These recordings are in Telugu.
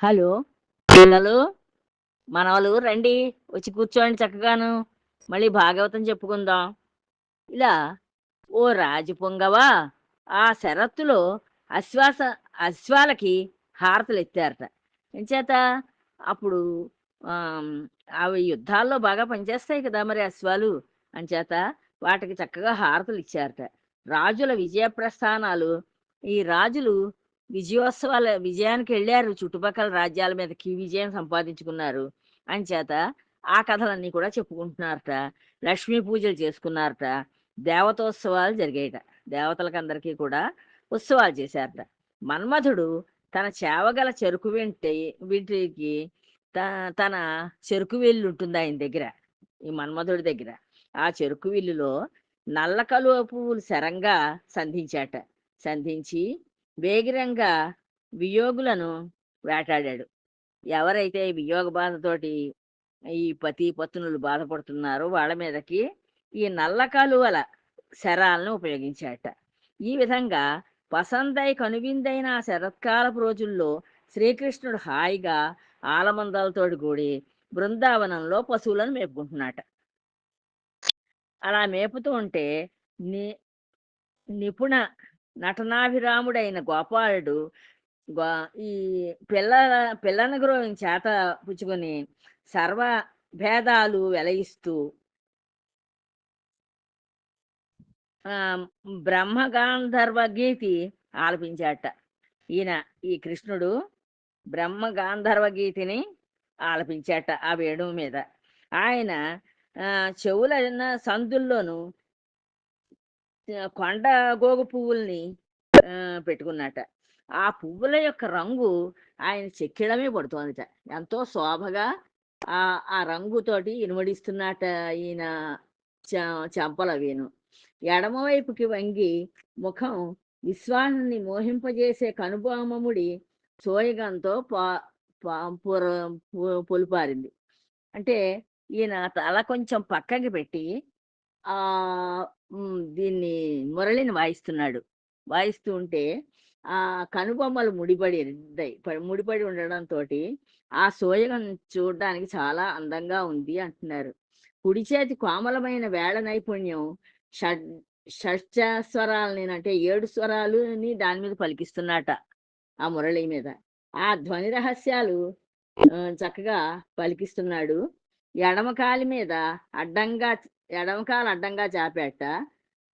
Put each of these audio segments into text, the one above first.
హలో? పిల్లలు మనవలు రండి. వచ్చి కూర్చోండి చక్కగాను. మళ్ళీ భాగవతం చెప్పుకుందాం. ఇలా ఓ రాజు పొంగవా ఆ శరత్తులో అశ్వాస అశ్వాలకి హారతలు ఎత్తారట. ఎంచేత? అప్పుడు అవి యుద్ధాల్లో బాగా పనిచేస్తాయి కదా మరి అశ్వాలు. అంచేత వాటికి చక్కగా హారతలు ఇచ్చారట. రాజుల విజయ ప్రస్థానాలు. ఈ రాజులు విజయోత్సవాల విజయానికి వెళ్ళారు చుట్టుపక్కల రాజ్యాల మీదకి విజయం సంపాదించుకున్నారు. అంచేత ఆ కథలన్నీ కూడా చెప్పుకుంటున్నారట. లక్ష్మీ పూజలు చేసుకున్నారట. దేవతోత్సవాలు జరిగాయట. దేవతలకందరికీ కూడా ఉత్సవాలు చేశారట. మన్మధుడు తన చేవగల చెరుకు వెంటి వీటికి త- తన చెరుకు విల్లు ఉంటుంది ఆయన దగ్గర ఈ మన్మధుడి దగ్గర. ఆ చెరుకు విల్లులో నల్ల కలువ పువ్వులు శరంగా సంధించాట. సంధించి వేగిరంగా వియోగులను వేటాడాడు. ఎవరైతే వియోగ బాధతోటి ఈ పతి పత్నులు బాధపడుతున్నారో వాళ్ళ మీదకి ఈ నల్ల కలువల శరాలను ఉపయోగించాట ఈ విధంగా పసందై కనువిందైన శరత్కాలపు రోజుల్లో శ్రీకృష్ణుడు హాయిగా ఆలమందాలతోటి కూడి బృందావనంలో పశువులను మేపుకుంటున్నాట. అలా మేపుతూ ఉంటే ని నిపుణ నటనాభిరాముడైన గోపాలుడు గో ఈ పిల్ల పిల్లను చేత పుచ్చుకొని సర్వ భేదాలు వెలయిస్తూ ఆ, బ్రహ్మగాంధర్వ గీతి ఆలపించాట. ఈయన ఈ కృష్ణుడు బ్రహ్మ గాంధర్వ గీతిని ఆలపించాట ఆ వేణువు మీద. ఆయన ఆ, చెవుల సందుల్లోనూ కొండ గోగు పువ్వుల్ని ఆ, పెట్టుకున్నట ఆ పువ్వుల యొక్క రంగు ఆయన చెక్కిడమే పడుతోందిట. ఎంతో శోభగా ఆ ఆ రంగుతోటి ఇనుమడిస్తున్నట ఈయన చ- చెంపల వేణు. ఎడమవైపుకి వంగి ముఖం విశ్వాన్ని మోహింపజేసే కనుబొమ్మముడి సోయగంతో పా పా- పొలిపారింది. అంటే ఈయన తల కొంచెం పక్కకి పెట్టి ఆ దీన్ని మురళిని వాయిస్తున్నాడు. వాయిస్తూ ఉంటే ఆ కనుబొమ్మలు ముడిపడి ముడిపడి ఉండడంతో ఆ సోయగం చూడడానికి చాలా అందంగా ఉంది అంటున్నారు. కుడి చేతి కోమలమైన వేళ నైపుణ్యం షడ్ షడ్జ స్వరాలని అంటే ఏడు స్వరాలుని దాని మీద పలికిస్తున్నట ఆ మురళి మీద. ఆ ధ్వని రహస్యాలు చక్కగా పలికిస్తున్నాడు. ఎడమ కాలి మీద అడ్డంగా ఎడమకాలు అడ్డంగా చాపేట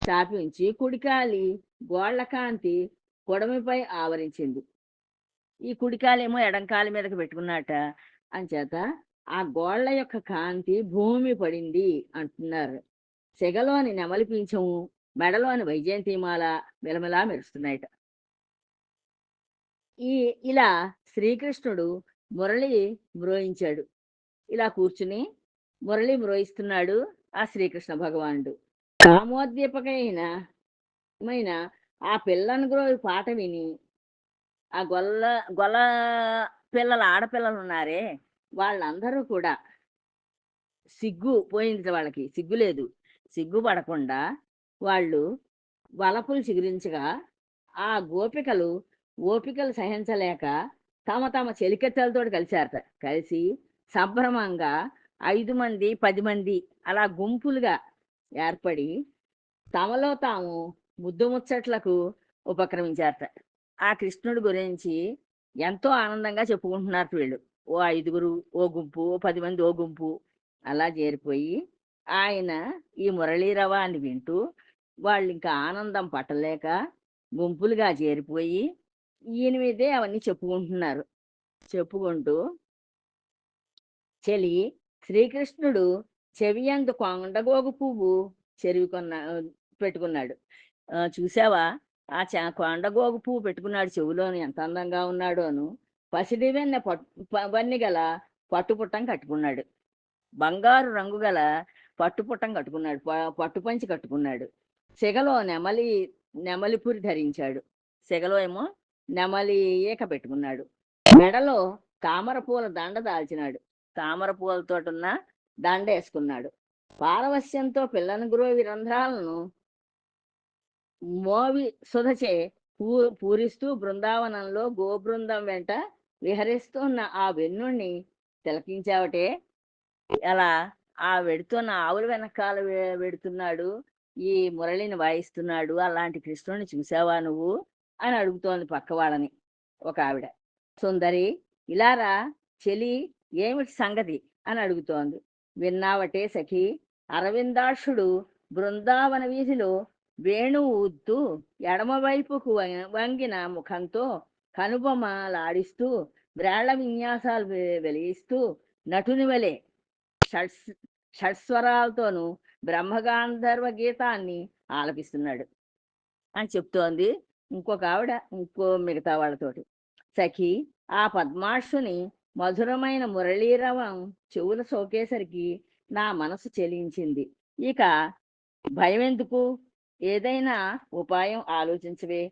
చాపించి కుడికాలి గోళ్ళ కాంతి పొడమిపై ఆవరించింది. ఈ కుడికాలేమో ఎడంకాలి మీదకి పెట్టుకున్నట అంచేత ఆ గోళ్ళ యొక్క కాంతి భూమి పడింది అంటున్నారు. సెగలోని నెమలి పింఛము మెడలోని వైజయంతిమాల మిలమిలా మెరుస్తున్నాయట. ఈ ఇలా శ్రీకృష్ణుడు మురళి మ్రోయించాడు. ఇలా కూర్చుని మురళి మ్రోయిస్తున్నాడు. ఆ శ్రీకృష్ణ భగవానుడు. కామోద్దీపకైన మైన ఆ పిల్లను గ్రోవి పాట విని ఆ గొల్ల గొల్ల పిల్లల ఆడపిల్లలు ఉన్నారే వాళ్ళందరూ కూడా సిగ్గు పోయింది వాళ్ళకి. సిగ్గు లేదు. సిగ్గు పడకుండా వాళ్ళు వలపులు చిగురించగా ఆ గోపికలు ఓపికలు సహించలేక తమ తమ చెలికెత్తలతో కలిశారట. కలిసి సంభ్రమంగా ఐదు మంది పది మంది అలా గుంపులుగా ఏర్పడి తమలో తాము ముద్దు ముచ్చట్లకు ఉపక్రమించారట. ఆ కృష్ణుడి గురించి ఎంతో ఆనందంగా చెప్పుకుంటున్నారు వీళ్ళు. ఓ ఐదుగురు ఓ గుంపు ఓ పది మంది ఓ గుంపు అలా చేరిపోయి ఆయన ఈ మురళీరవాన్ని వింటూ వాళ్ళు ఇంకా ఆనందం పట్టలేక గుంపులుగా చేరిపోయి ఈయన మీదే అవన్నీ చెప్పుకుంటున్నారు. చెప్పుకుంటూ చెలి శ్రీకృష్ణుడు చెవియందు కొండగోగు పువ్వు చెరువుకున్న పెట్టుకున్నాడు. చూసావా? ఆ చ కొండగోగు పువ్వు పెట్టుకున్నాడు చెవులోని. ఎంత అందంగా ఉన్నాడోను పసిడి వెన్న పట్టు ప- గల పట్టుపుట్టం కట్టుకున్నాడు. బంగారు రంగు గల పట్టుపుట్టం కట్టుకున్నాడు. ప- పట్టుపంచి కట్టుకున్నాడు. సెగలో నెమలి నెమలిపురి ధరించాడు. సెగలో ఏమో నెమలి ఈక పెట్టుకున్నాడు. మెడలో తామర పూల దండ దాల్చినాడు. తామర పూలతోటున్న దండేసుకున్నాడు. పారవస్యంతో పిల్లని గురోవి రంధ్రాలను మోవి సుధచే పూ పూరిస్తూ బృందావనంలో గోబృందం వెంట విహరిస్తున్న ఆ వెన్నుణ్ణి తిలకించావటే? అలా ఆ వెడుతున్న ఆవుల వెనకాల వెడుతున్నాడు ఈ మురళిని వాయిస్తున్నాడు అలాంటి కృష్ణుడిని చూసావా నువ్వు? అని అడుగుతోంది పక్కవాళ్ళని ఒక ఆవిడ. సుందరి ఇలారా చెలి ఏమిటి సంగతి? అని అడుగుతోంది. విన్నావటే సఖి. అరవిందాక్షుడు బృందావన వీధిలో వేణువు ఊదుతూ ఎడమవైపుకు వంగిన ముఖంతో కనుబొమ్మలాడిస్తూ బ్రాళ్ళ విన్యాసాలు వెలిగిస్తూ నటుని వలె షట్స్ షడ్స్వరాలతోనూ బ్రహ్మగాంధర్వ గీతాన్ని ఆలపిస్తున్నాడు అని చెప్తోంది ఇంకొక ఆవిడ ఇంకో మిగతా వాళ్ళతోటి. సఖి ఆ పద్మాక్షుని మధురమైన మురళీరవం చెవుల సోకేసరికి నా మనసు చెలించింది. ఇక భయం ఎందుకు ఏదైనా ఉపాయం ఆలోచించవే.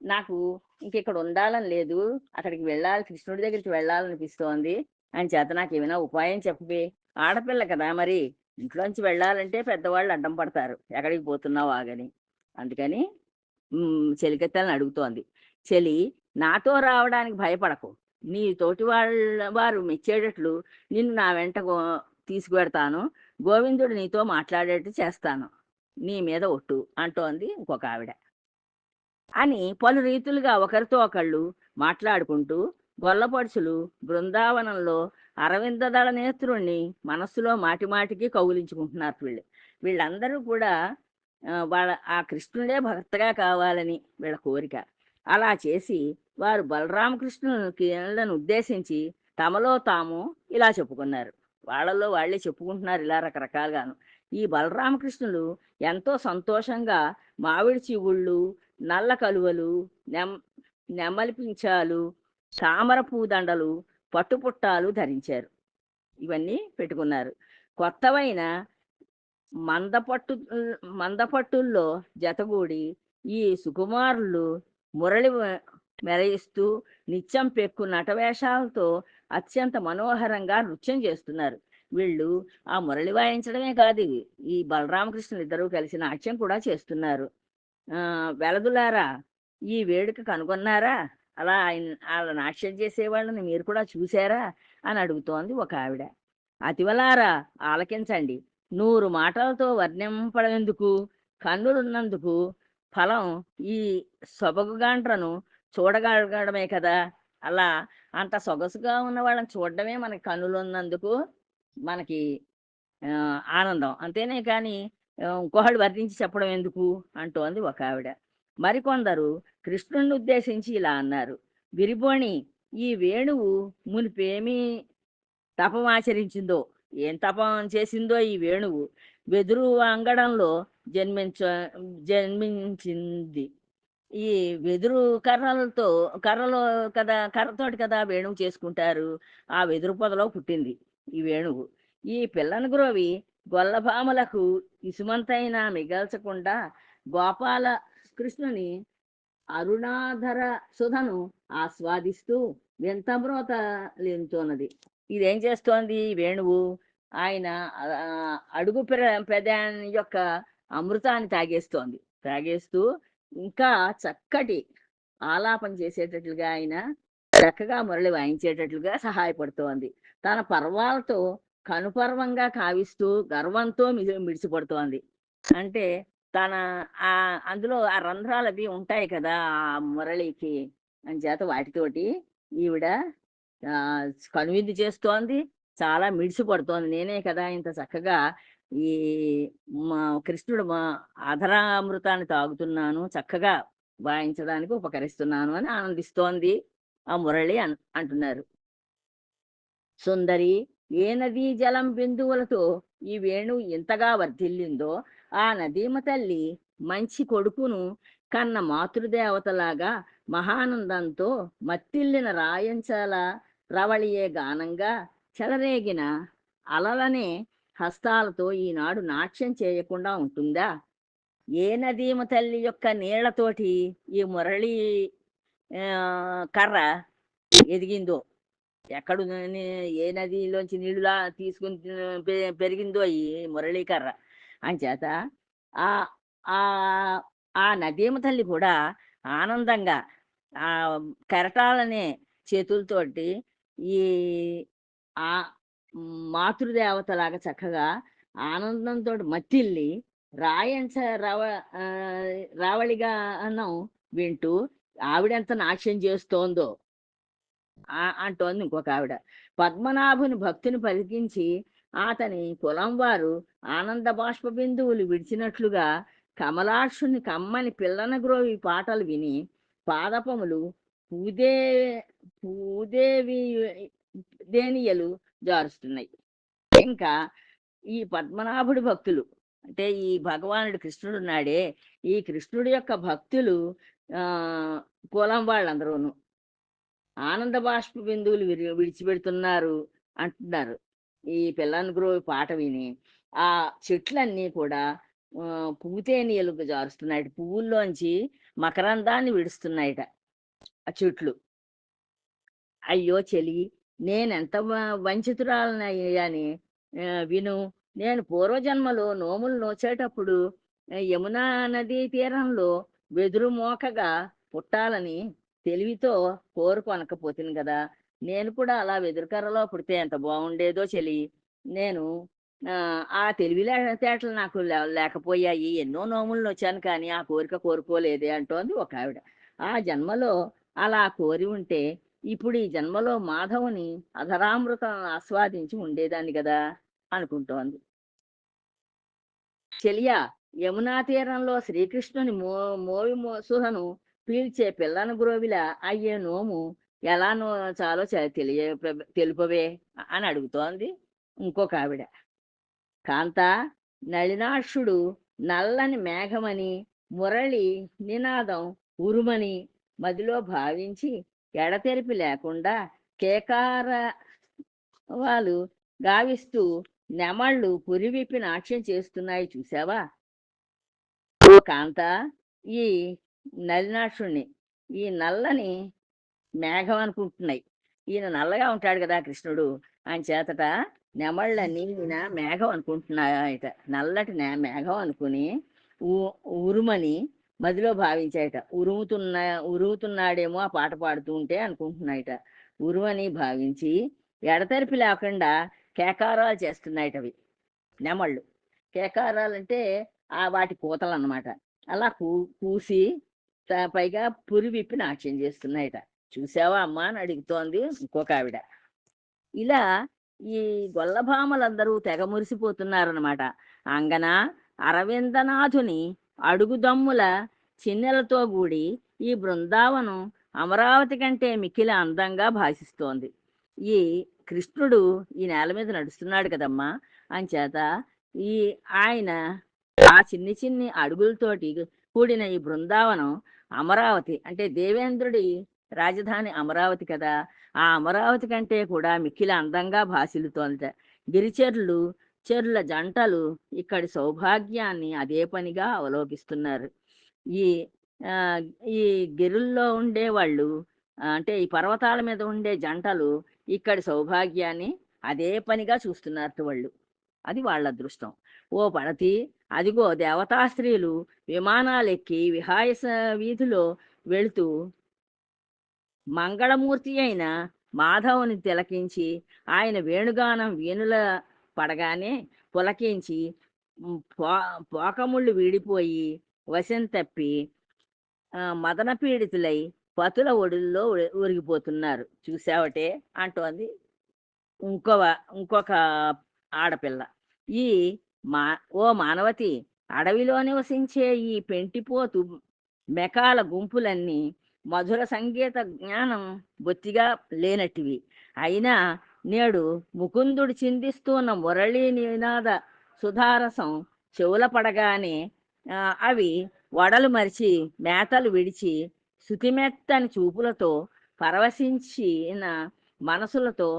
నాకు ఇంక ఇక్కడ ఉండాలని లేదు. అక్కడికి వెళ్ళాలి కృష్ణుడి దగ్గరికి వెళ్ళాలనిపిస్తోంది. అని చేత నాకు ఏమైనా ఉపాయం చెప్పవే. ఆడపిల్ల కదా మరి. ఇంట్లోంచి వెళ్ళాలంటే పెద్దవాళ్ళు అడ్డం పడతారు. ఎక్కడికి పోతున్నావు ఆగని. అందుకని మ్, చెలికత్తెలను అడుగుతోంది. చెలి నాతో రావడానికి భయపడకు. నీ తోటి వాళ్ళ వారు మెచ్చేటట్లు నిన్ను నా వెంట గో- తీసుకువెడతాను. గోవిందుడు నీతో మాట్లాడేట్టు చేస్తాను. నీ మీద ఒట్టు అంటోంది ఇంకొక ఆవిడ అని పలు రీతులుగా ఒకరితో ఒకళ్ళు మాట్లాడుకుంటూ గొల్లపడుచులు బృందావనంలో అరవిందదళ నేత్రుణ్ణి మనస్సులో మాటిమాటికి మాటికి వీళ్ళు. వీళ్ళందరూ కూడా వాళ్ళ ఆ కృష్ణుడే భర్తగా కావాలని వీళ్ళ కోరిక. అలా చేసి వారు బలరామకృష్ణులను ఉద్దేశించి తమలో తాము ఇలా చెప్పుకున్నారు. వాళ్ళలో వాళ్ళే చెప్పుకుంటున్నారు ఇలా రకరకాలుగాను. ఈ బలరామకృష్ణులు ఎంతో సంతోషంగా మామిడి చిగుళ్ళు నల్ల కలువలు నెమ్ నెమ్మలిపించాలు తామర పూదండలు పట్టుపుట్టాలు ధరించారు. ఇవన్నీ పెట్టుకున్నారు. కొత్తవైన మందపట్టు మందపట్టుల్లో జతగూడి ఈ సుకుమారులు మురళి మెరయిస్తూ నిత్యం పెక్కు నటవేషాలతో అత్యంత మనోహరంగా నృత్యం చేస్తున్నారు. వీళ్ళు ఆ మురళి వాయించడమే కాదు ఈ బలరామకృష్ణులు ఇద్దరూ కలిసి నాట్యం కూడా చేస్తున్నారు. ఆ వెలదులారా ఈ వేడుక కనుగొన్నారా? అలా ఆయన అలా నాట్యం చేసేవాళ్ళని మీరు కూడా చూసారా అని అడుగుతోంది ఒక ఆవిడ. అతివలారా ఆలకించండి. నూరు మాటలతో వర్ణింపడేందుకు కన్నులున్నందుకు ఫలం ఈ సొబగుగాండ్రను చూడగలగడమే కదా. అలా అంత సొగసుగా ఉన్న వాళ్ళని చూడడమే మనకి కనులు ఉన్నందుకు మనకి ఆనందం. అంతేనే కానీ ఇంకోహడు వర్ణించి చెప్పడం ఎందుకు అంటోంది ఒక ఆవిడ. మరికొందరు కృష్ణుని ఉద్దేశించి ఇలా అన్నారు. విరిబోణి ఈ వేణువు మునిపేమీ తపం ఆచరించిందో ఏం తపం చేసిందో ఈ వేణువు? వెదురు అంగడంలో జన్మించ జన్మించింది. ఈ వెదురు కర్రలతో కర్రలో కదా కర్రతోటి కదా వేణువు చేసుకుంటారు. ఆ వెదురు పొదలో పుట్టింది ఈ వేణువు. ఈ పిల్లను గురవి గొల్లభామలకు ఇసుమంతైనా మిగల్చకుండా గోపాల కృష్ణుని అరుణాధర సుధను ఆస్వాదిస్తూ వింతమ్రోత లేనుతోన్నది ఇదేం చేస్తోంది ఈ వేణువు? ఆయన అడుగు పెర యొక్క అమృతాన్ని తాగేస్తోంది. తాగేస్తూ ఇంకా చక్కటి ఆలాపన చేసేటట్లుగా ఆయన చక్కగా మురళి వాయించేటట్లుగా సహాయపడుతోంది. తన పర్వాలతో కనుపర్వంగా కావిస్తూ గర్వంతో మిడి మిడిసిపడుతోంది. అంటే తన ఆ అందులో ఆ రంధ్రాలు అవి ఉంటాయి కదా ఆ మురళికి అని చేత వాటితోటి ఈవిడ ఆ, కనువిందు చేస్తోంది. చాలా మిడిసిపడుతోంది. నేనే కదా ఇంత చక్కగా ఈ మా కృష్ణుడు మా అధరామృతాన్ని తాగుతున్నాను చక్కగా వాయించడానికి ఉపకరిస్తున్నాను అని ఆనందిస్తోంది ఆ మురళి అన్ అంటున్నారు. సుందరి ఏ నదీ జలం బిందువులతో ఈ వేణు ఇంతగా వర్ధిల్లిందో ఆ నదీమ తల్లి మంచి కొడుకును కన్న మాతృదేవతలాగా మహానందంతో మత్తిల్లిన రాయంచాల రవళియే గానంగా చెలరేగిన అలలనే హస్తాలతో ఈనాడు నాట్యం చేయకుండా ఉంటుందా? ఏ నదీమ తల్లి యొక్క నీళ్ళతోటి ఈ మురళి ఆ, కర్ర ఎదిగిందో? ఎక్కడ ఏ నదిలోంచి నీళ్ళులా తీసుకుని పెరిగిందో ఈ మురళీ కర్ర? అంచేత ఆ ఆ ఆ నదీమ తల్లి కూడా ఆనందంగా ఆ కెరటాలనే చేతులతోటి ఈ ఆ మాతృదేవతలాగా చక్కగా ఆనందంతో మత్తిల్లి రాయంచ రవ రావళిగా అన్నం వింటూ ఆవిడెంత నాట్యం చేస్తోందో అంటోంది ఇంకొక ఆవిడ. పద్మనాభుని భక్తిని పలికించి అతని కులం వారు ఆనంద బాష్ప బిందువులు విడిచినట్లుగా కమలాక్షుని కమ్మని పిల్లన గ్రోవి పాటలు విని పాదపములు పూదే పూదేవి దేనియలు జారుస్తున్నాయి. ఇంకా ఈ పద్మనాభుడి భక్తులు అంటే ఈ భగవానుడు కృష్ణుడు ఉన్నాడే ఈ కృష్ణుడి యొక్క భక్తులు ఆ కులం వాళ్ళందరూను. ఆనంద బాష్ప బిందువులు విరి- విడిచిపెడుతున్నారు అంటున్నారు. ఈ పిల్లని గురువు పాట విని ఆ చెట్లన్నీ కూడా ఆ, పూతేనియలు జారుస్తున్నాయి పువ్వుల్లోంచి మకరందాన్ని విడుస్తున్నాయట ఆ చెట్లు. అయ్యో చెలి నేనెంత వంచితురాలనయ్యాని విను. నేను పూర్వజన్మలో నోములు నోచేటప్పుడు యమునా నదీ తీరంలో వెదురు మోకగా పుట్టాలని తెలివితో కోరుకొనకపోతుంది కదా నేను కూడా అలా వెదురుకర్రలో పుడితే ఎంత బాగుండేదో చెలి. నేను ఆ, తెలివి తేటలు నాకు లేకపోయాయి. ఎన్నో నోములు వచ్చాను కానీ ఆ కోరిక కోరుకోలేదే అంటోంది ఒక ఆవిడ. ఆ జన్మలో అలా కోరి ఉంటే ఇప్పుడు ఈ జన్మలో మాధవుని అధరామృతం ఆస్వాదించి ఉండేదాన్ని కదా అనుకుంటోంది. చెలియా యమునా తీరంలో శ్రీకృష్ణుని మో మోవి మోసుహను పీల్చే పిల్లను గురోవిల అయ్యే నోము ఎలా నో చాలో తెలియ తెలుపవే అని అడుగుతోంది ఇంకొక ఆవిడ. కాంత నళినాక్షుడు నల్లని మేఘమని మురళి నినాదం ఉరుమని మదిలో భావించి ఎడతెరిపి లేకుండా కేకార వాళ్ళు గావిస్తూ నెమళ్ళు పురివిప్పి నాట్యం చేస్తున్నాయి చూసావా? ఓ కాంత ఈ నలినాక్షుణ్ణి ఈ నల్లని మేఘం అనుకుంటున్నాయి. ఈయన నల్లగా ఉంటాడు కదా కృష్ణుడు. ఆయన చేతట నెమళ్ళని ఈయన మేఘం అనుకుంటున్నాయట. నల్లటి మేఘం అనుకుని ఊ- ఉరుమని మదిలో భావించాయట ఉరుముతున్న ఉరుముతున్నాడేమో ఆ పాట పాడుతూ ఉంటే అనుకుంటున్నాయట. ఉరువని భావించి ఎడతెరిపి లేకుండా కేకారాలు చేస్తున్నాయట అవి నెమళ్ళు. కేకారాలు అంటే ఆ వాటి కూతలు అన్నమాట అలా కూ కూసి త- పైగా పురి విప్పి నాట్యం చేస్తున్నాయట. చూసావా అమ్మా అని అడుగుతోంది ఇంకొక ఆవిడ ఇలా ఈ గొల్లభామలందరూ తెగ మురిసిపోతున్నారనమాట అంగన అరవిందనాథుని అడుగుదమ్ముల చిన్నెలతో కూడి ఈ బృందావనం అమరావతి కంటే మిక్కిలి అందంగా భాషిస్తోంది. ఈ కృష్ణుడు ఈ నేల మీద నడుస్తున్నాడు కదమ్మా! అంచేత ఈ ఆయన ఆ చిన్ని చిన్ని అడుగులతోటి కూడిన ఈ బృందావనం అమరావతి అంటే దేవేంద్రుడి రాజధాని అమరావతి కదా! ఆ అమరావతి కంటే కూడా మిక్కిలి అందంగా భాసిల్లుతోందట గిరిచర్లు చెర్ల జంటలు ఇక్కడి సౌభాగ్యాన్ని అదే పనిగా అవలోకిస్తున్నారు. ఈ ఈ గిరుల్లో ఉండే వాళ్ళు అంటే ఈ పర్వతాల మీద ఉండే జంటలు ఇక్కడి సౌభాగ్యాన్ని అదే పనిగా చూస్తున్నారు వాళ్ళు. అది వాళ్ళ అదృష్టం. ఓ పడతి అదిగో దేవతా స్త్రీలు విమానాలెక్కి విహాయస వీధిలో వెళుతూ మంగళమూర్తి అయిన మాధవుని తిలకించి ఆయన వేణుగానం వేణుల పడగానే పులకించి పో పోకముళ్ళు వీడిపోయి వశం తప్పి మదన పీడితులై పతుల ఒడుల్లో ఒరిగిపోతున్నారు ఉరిగిపోతున్నారు. చూసావటే? అంటోంది ఇంకో ఇంకొక ఆడపిల్ల. ఈ మా ఓ మానవతి అడవిలో నివసించే ఈ పెంటిపోతు మెకాల గుంపులన్నీ మధుర సంగీత జ్ఞానం బొత్తిగా లేనట్టివి. అయినా నేడు ముకుందుడు చిందిస్తున్న మురళీ నినాద సుధారసం చెవుల పడగానే అవి వడలు మరిచి మేతలు విడిచి శుతిమెత్తని చూపులతో పరవశించిన మనసులతో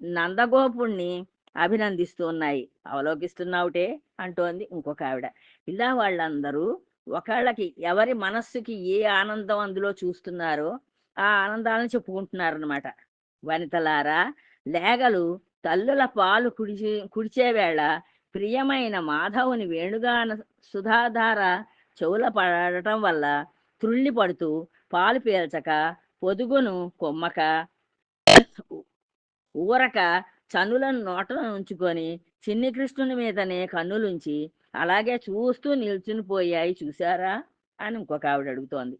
నందగోపుణ్ణి అభినందిస్తున్నాయి. అవలోకిస్తున్నావుటే అంటోంది ఇంకొక ఆవిడ. ఇలా వాళ్ళందరూ ఒకళ్ళకి ఎవరి మనస్సుకి ఏ ఆనందం అందులో చూస్తున్నారో ఆ ఆనందాలను చెప్పుకుంటున్నారనమాట వనితలారా? లేగలు తల్లుల పాలు కుడిచి కుడిచే వేళ ప్రియమైన మాధవుని వేణుగాన సుధాధార చెవుల పడటం వల్ల త్రుళ్ళి పడుతూ పాలు పీల్చక పొదుగును కొమ్మక ఊరక చనులను నోటను ఉంచుకొని చిన్ని కృష్ణుని మీదనే కన్నులుంచి అలాగే చూస్తూ నిల్చుని పోయాయి చూసారా అని ఇంకొక ఆవిడ అడుగుతోంది.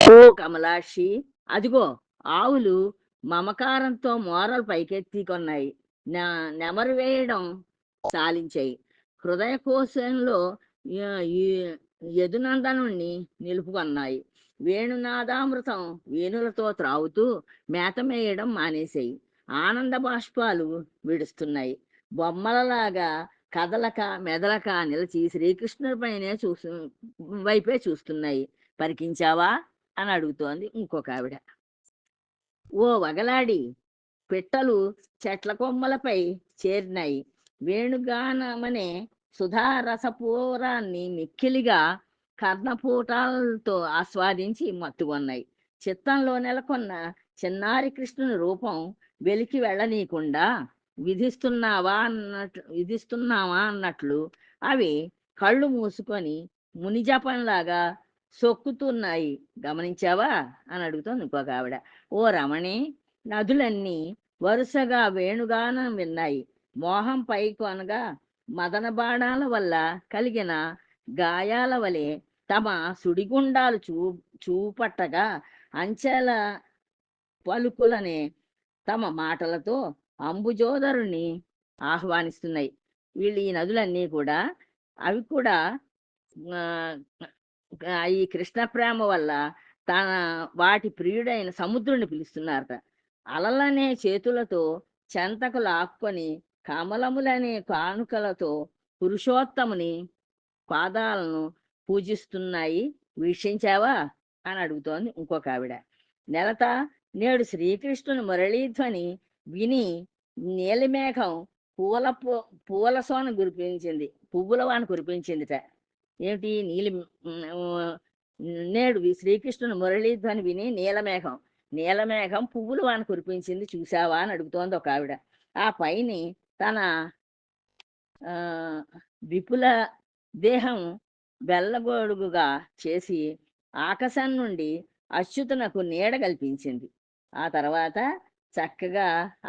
ఓ కమలాక్షి! అదిగో ఆవులు మమకారంతో మోరలు పైకెత్తి కొన్నాయి నా- నెమరు వేయడం సాలించాయి. హృదయ కోశంలో య- యదునందనుణ్ణి నిలుపుకొన్నాయి. వేణునాదామృతం వేణులతో త్రాగుతూ మేత మేయడం మానేశాయి. ఆనంద బాష్పాలు విడుస్తున్నాయి. బొమ్మలలాగా కదలక మెదలక నిలిచి శ్రీకృష్ణుడిపైనే చూసు వైపే చూస్తున్నాయి. పరికించావా? అని అడుగుతోంది ఇంకొక ఆవిడ. ఓ వగలాడి పిట్టలు చెట్ల కొమ్మలపై చేరినాయి. వేణుగానమనే సుధారసపూరాన్ని మిక్కిలిగా కర్ణపూటాలతో ఆస్వాదించి మత్తుకొన్నాయి చిత్తంలో నెలకొన్న చిన్నారి కృష్ణుని రూపం వెలికి వెళ్ళనీయకుండా విధిస్తున్నావా అన్నట్లు విధిస్తున్నావా అన్నట్లు అవి కళ్ళు మూసుకొని మునిజపంలాగా సొక్కుతున్నాయి. గమనించావా? అని అడుగుతోంది ఇంకొక ఆవిడ. ఓ రమణి నదులన్నీ వరుసగా వేణుగానం విన్నాయి. మోహం పైకొనగా మదన బాణాల వల్ల కలిగిన గాయాల వలె తమ సుడిగుండాలు చూ చూపట్టగా అంచెల పలుకులనే తమ మాటలతో అంబుజోదరుని ఆహ్వానిస్తున్నాయి. వీళ్ళు ఈ నదులన్నీ కూడా అవి కూడా ఈ కృష్ణ ప్రేమ వల్ల తన వాటి ప్రియుడైన సముద్రుని పిలుస్తున్నారట. అలలనే చేతులతో చెంతకు ఆక్కొని కమలములనే కానుకలతో పురుషోత్తముని పాదాలను పూజిస్తున్నాయి వీక్షించావా? అని అడుగుతోంది ఇంకొక ఆవిడ. నెలత నేడు శ్రీకృష్ణుని మురళీధ్వని విని నీలిమేఘం పూల పూల సోన కురిపించింది పువ్వుల వాన కురిపించిందిట. ఏమిటి? నీలి నేడు శ్రీకృష్ణుని మురళీధ్వని విని నీలమేఘం నీలమేఘం పువ్వులు వాన కురిపించింది చూసావా అని అడుగుతోంది ఒక ఆవిడ. ఆ పైని తన విపుల దేహం బెల్లగొడుగుగా చేసి ఆకాశం నుండి అచ్యుతనకు నీడ కల్పించింది. ఆ తర్వాత చక్కగా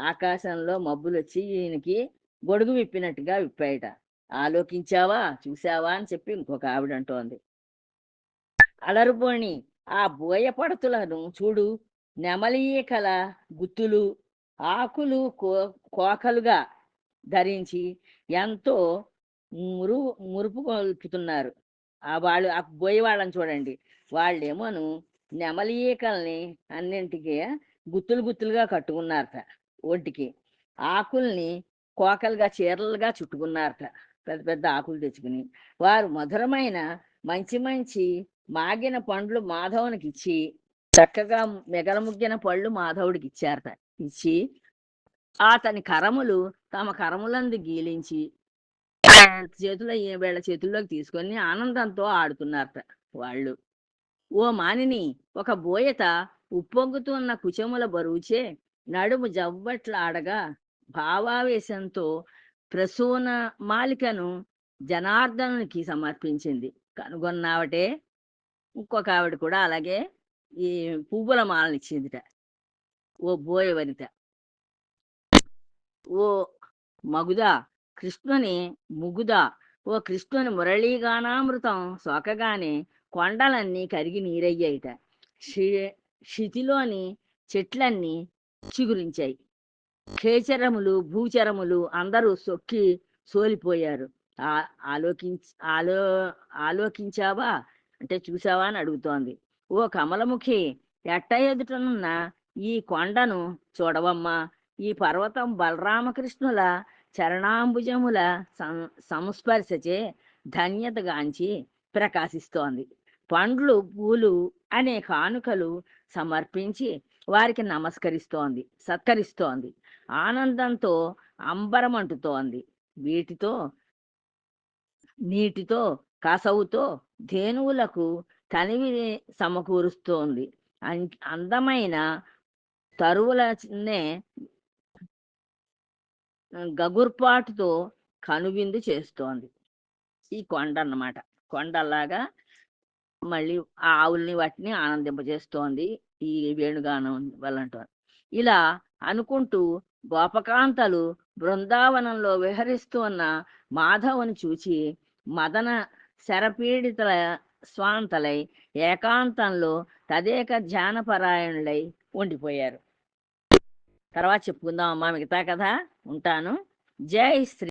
ఆకాశంలో మబ్బులు వచ్చి ఈయనకి గొడుగు విప్పినట్టుగా విప్పాయట. ఆలోకించావా? చూసావా అని చెప్పి ఇంకొక ఆవిడ అంటోంది. అలరుపోని ఆ బోయ పడతులను చూడు. నెమలీకల గుత్తులు ఆకులు కో కోకలుగా ధరించి ఎంతో మురు మురుపు కొల్పుతున్నారు. ఆ వాళ్ళు ఆ బోయ వాళ్ళని చూడండి. వాళ్ళేమోను నెమలీకల్ని అన్నింటికి గుత్తులు గుత్తులుగా కట్టుకున్నారట ఒంటికి. ఆకుల్ని కోకలుగా చీరలుగా చుట్టుకున్నారట. పెద్ద పెద్ద ఆకులు తెచ్చుకుని. వారు మధురమైన మంచి మంచి మాగిన పండ్లు మాధవునికి ఇచ్చి చక్కగా మిగలముగ్గిన పళ్ళు మాధవుడికి ఇచ్చారట. ఇచ్చి అతని కరములు తమ కరములందు గీలించి చేతుల వీళ్ళ చేతుల్లోకి తీసుకొని ఆనందంతో ఆడుతున్నారట వాళ్ళు. ఓ మానిని ఒక బోయత ఉప్పొంగుతున్న కుచముల బరువుచే నడుము జవ్వట్లాడగా భావావేశంతో ప్రసూన మాలికను జనార్దనునికి సమర్పించింది. కనుగొన్నావటే? ఇంకొక ఆవిడ కూడా అలాగే ఈ పువ్వుల మాలను ఇచ్చిందిట. ఓ బోయ వనిత. ఓ మగుదా కృష్ణుని ముగుదా ఓ కృష్ణుని మురళీగానామృతం సోకగానే కొండలన్నీ కరిగి నీరయ్యాయిట. క్షితిలోని చెట్లన్నీ చిగురించాయి. క్షేచరములు భూచరములు అందరూ సొక్కి సోలిపోయారు. ఆలోకించ ఆలో ఆలోకించావా? అంటే చూసావా అని అడుగుతోంది. ఓ కమలముఖి ఎట్ట ఎదుటనున్న ఈ కొండను చూడవమ్మా. ఈ పర్వతం బలరామకృష్ణుల చరణాంబుజముల సం- సంస్పర్శచే ధన్యతగాంచి ప్రకాశిస్తోంది. పండ్లు పూలు అనే కానుకలు సమర్పించి వారికి నమస్కరిస్తోంది సత్కరిస్తోంది. ఆనందంతో అంబరమంటుతోంది వీటితో నీటితో కసవుతో ధేనువులకు తనివి సమకూరుస్తోంది. అందమైన తరువులనే గగుర్పాటుతో కనువిందు చేస్తోంది. ఈ కొండ అన్నమాట కొండలాగా మళ్ళీ ఆ ఆవుల్ని వాటిని ఆనందింపజేస్తోంది ఈ వేణుగానం వల్ల ఇలా అనుకుంటూ గోపకాంతలు బృందావనంలో విహరిస్తూ ఉన్న మాధవుని చూచి మదన శరపీడితల స్వాంతలై ఏకాంతంలో తదేక ధ్యానపరాయణులై ఉండిపోయారు. తర్వాత చెప్పుకుందాం అమ్మా మిగతా కథ. ఉంటాను. జై శ్రీ